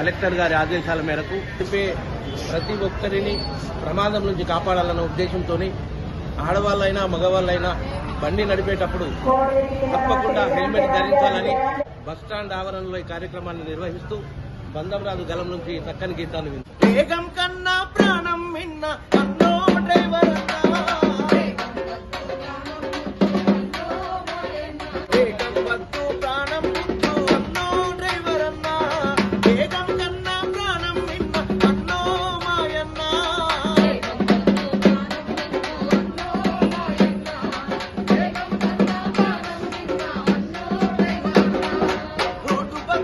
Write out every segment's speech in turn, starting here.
Collector గారి ఆదేశాల మేరకు చెప్పే ప్రతి ఒక్కరిని ప్రమాదం నుంచి కాపాడాలన్న ఉద్దేశంతో ఆడవాళ్ళైనా మగవాళ్ళైనా బండి నడిపేటప్పుడు తప్పకుండా హెల్మెట్ ధరించాలని బస్టాండ్ ఆవరణలో ఈ కార్యక్రమాన్ని నిర్వహిస్తూ బంధంరాజు గలం నుంచి చక్కని గీతాలు వింటారు వేగం కన్నా ప్రాణం విన్న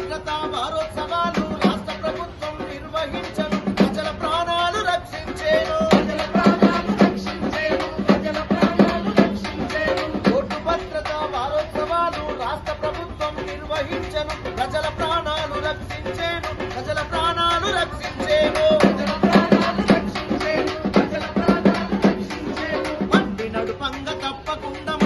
స్వతంత్రత భారోత్సవాలు రాష్ట్ర ప్రభుత్వం నిర్వహించను. ప్రజల ప్రాణాలు రక్షించేను. ప్రజల ప్రాణాలు రక్షించేను. ప్రజల ప్రాణాలు రక్షించేను. ఓటు భద్రత భారోత్సవాలు రాష్ట్ర ప్రభుత్వం నిర్వహించను. ప్రజల ప్రాణాలు రక్షించేను. ప్రజల ప్రాణాలు రక్షించేను. తప్పకుండా